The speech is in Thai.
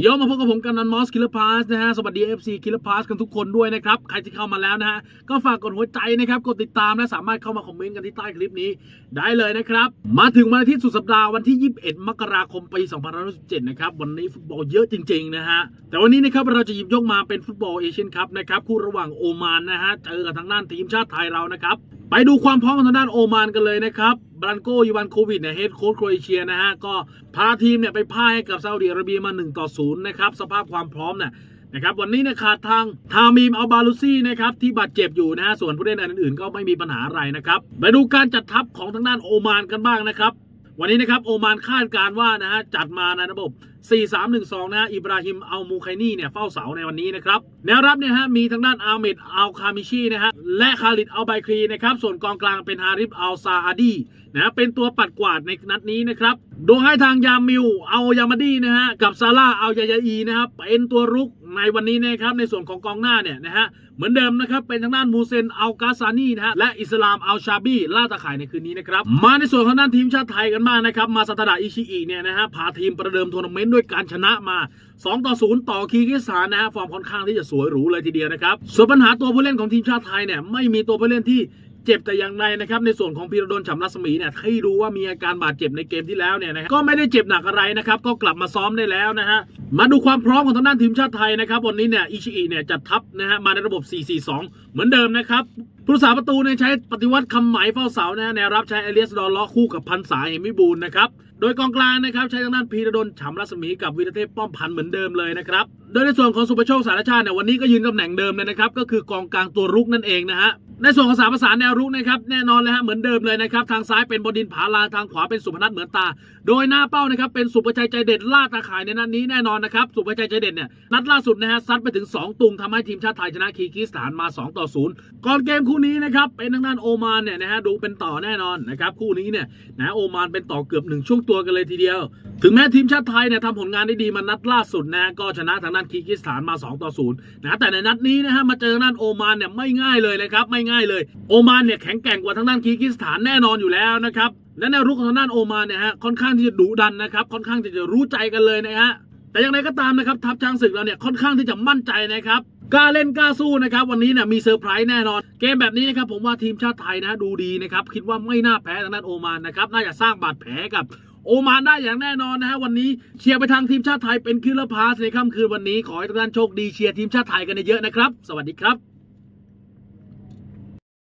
โยมมาพบกับผมกันนันมอสคิลพาสนะฮะ สวัสดี FC คิลพาสกันทุกคนด้วยนะครับ ใครที่เข้ามาแล้วนะฮะ ก็ฝากกดหัวใจนะครับ กดติดตามและสามารถเข้ามาคอมเมนต์กันที่ใต้คลิปนี้ได้เลยนะครับ มาถึงวันอาทิตย์สุดสัปดาห์วันที่ 21 มกราคมปี2567นะครับ วันนี้ฟุตบอลเยอะจริงๆนะฮะ แต่วันนี้นะครับเราจะหยิบยกมาเป็นฟุตบอลเอเชียนคัพนะครับคู่ระหว่างโอมานนะฮะเจอกับทางด้านทีมชาติไทยเรานะครับไปดูความพร้อมของทางด้านโอมานกันเลยนะครับ บรันโกยูวันโควิดเนี่ยเฮดโค้ชโครเอเชียนะฮะก็พาทีมเนี่ยไปพ่ายให้กับซาอุดิอาระเบียมา1ต่อ0นะครับสภาพความพร้อมเนี่ยนะครับวันนี้เนี่ยขาดทางทามีมอัลบาลูซี่นะครับที่บาดเจ็บอยู่นะฮะส่วนผู้เล่นอื่นๆก็ไม่มีปัญหาอะไรนะครับไปดูการจัดทัพของทางด้านโอมานกันบ้างนะครับ วันนี้นะครับโอมานคาดการว่านะฮะจัดมาในระบบ 4-3-1-2 นะฮะอิบราฮิมอัลมูไคนี่เนี่ยเฝ้าเสาในวันนี้นะครับแนวรับเนี่ยฮะมีทางด้านอาเมดอัลคามิชีนะฮะและคาริดอัลไบครีนะครับส่วนกองกลางเป็นฮาริฟอัลซาอาดีนะฮะเป็นตัวปัดกวาดในนัดนี้นะครับ ดยให้ทางยามิวเอายามาดีนะฮะกับซาร่าเอายายาอีนะครับเป็นตัวรุกในวันนี้นะครับในส่วนของกองหน้าเนี่ยนะฮะเหมือนเดิมนะครับเป็นทางด้านมูเซนอัลกาซานีนะฮะและอิสลามอัลชาบีล่าตะข่ายในคืนนี้นะครับมาในส่วนของด้านทีมชาติไทยกันบ้างนะครับมาสตาดาอิชิอิเนี่ยนะฮะพาทีมประเดิมทัวร์นาเมนต์ด้วยการชนะมา2ต่อ0ต่อคีกิสถานนะฮะฟอร์มค่อนข้างที่จะสวยหรูเลยทีเดียวนะครับส่วนปัญหาตัวผู้เล่นของทีมชาติไทยเนี่ยไม่มีตัวผู้เล่นที่ เจ็บแต่อย่างใดนะครับในส่วนของพีรดลฉำรัศมีเนี่ยให้รู้ว่ามีอาการบาดเจ็บในเกมที่แล้วเนี่ยนะฮะก็ไม่ได้เจ็บหนักอะไรนะครับก็กลับมาซ้อมได้แล้วนะฮะ มาดูความพร้อมของทางด้านทีมชาติไทยนะครับ วันนี้เนี่ยอิชิอิเนี่ยจัดทัพนะฮะมาในระบบ 4-4-2 เหมือนเดิมนะครับผู้รักษาประตูเนี่ยใช้ปฏิวัติคำไหมเฝ้าเสานะฮะแนวรับใช้เอเลียสดอลลาะคู่กับพันษาเหมิบูลนะครับโดยกองกลางนะครับใช้ทางด้านพีระดลฉำรัศมีกับวีรเทพป้อมพันเหมือนเดิมเลยนะครับโดยในส่วนของสุประโชคสารชาติเนี่ยวันนี้ก็ยืนตำแหน่งเดิมเลยนะครับก็คือกองกลางตัวรุกนั่นเองนะฮะในส่วนของสามประสานแนวรุกนะครับแน่นอนเลยฮะเหมือนเดิมเลยนะครับทางซ้ายเป็นบดินผาลาทางขวาเป็นสุพนัทเหมือนตา โดยหน้าเป้านะครับเป็นสุประชัยใจเด็ดล่าตาข่ายในนัดนี้แน่นอนนะครับสุประชัยใจเด็ดเนี่ยนัดล่าสุดนะฮะซัดไปถึง 2 ตุงทำให้ทีมชาติไทยชนะคีร์กิสถานมา 2 ต่อ 0 ก่อนเกมคู่นี้นะครับเป็นทางด้านโอมานเนี่ยนะฮะดูเป็นต่อแน่นอนนะครับคู่นี้เนี่ยนะโอมานเป็นต่อเกือบหนึ่งช่วงตัวกันเลยทีเดียว ถึงแม้ทีมชาติไทยเนี่ยทำผลงานได้ดีมานัดล่าสุดนะก็ชนะทางด้านคีร์กิสถานมา 2 ต่อ 0 นะแต่ในนัดนี้นะฮะมาเจอทางด้านโอมานเนี่ยไม่ง่ายเลยนะครับไม่ง่ายเลย โอมานเนี่ยแข็งแกร่งกว่าทางด้านคีร์กิสถานแน่นอนอยู่แล้วนะครับและแนวรุกของทางด้านโอมานเนี่ยฮะค่อนข้างที่จะดุดันนะครับค่อนข้างที่จะรู้ใจกันเลยนะฮะ แต่อย่างไรก็ตามนะครับทัพช้างศึกเราเนี่ยค่อนข้างที่จะมั่นใจนะครับกล้าเล่นกล้าสู้นะครับวันนี้เนี่ยมีเซอร์ไพรส์แน่นอน เกมแบบนี้นะครับผมว่าทีมชาติไทยนะดูดีนะครับคิดว่าไม่น่าแพ้ทางด้านโอมานนะครับน่าจะสร้างบาดแผลกับโอมานได้อย่างแน่นอนนะฮะวันนี้เชียร์ไปทางทีมชาติไทยเป็นคืนละพาสในค่ำคืนวันนี้ขอให้ทุกท่านโชคดีเชียร์ทีมชาติไทยกันเยอะนะครับ สวัสดีครับ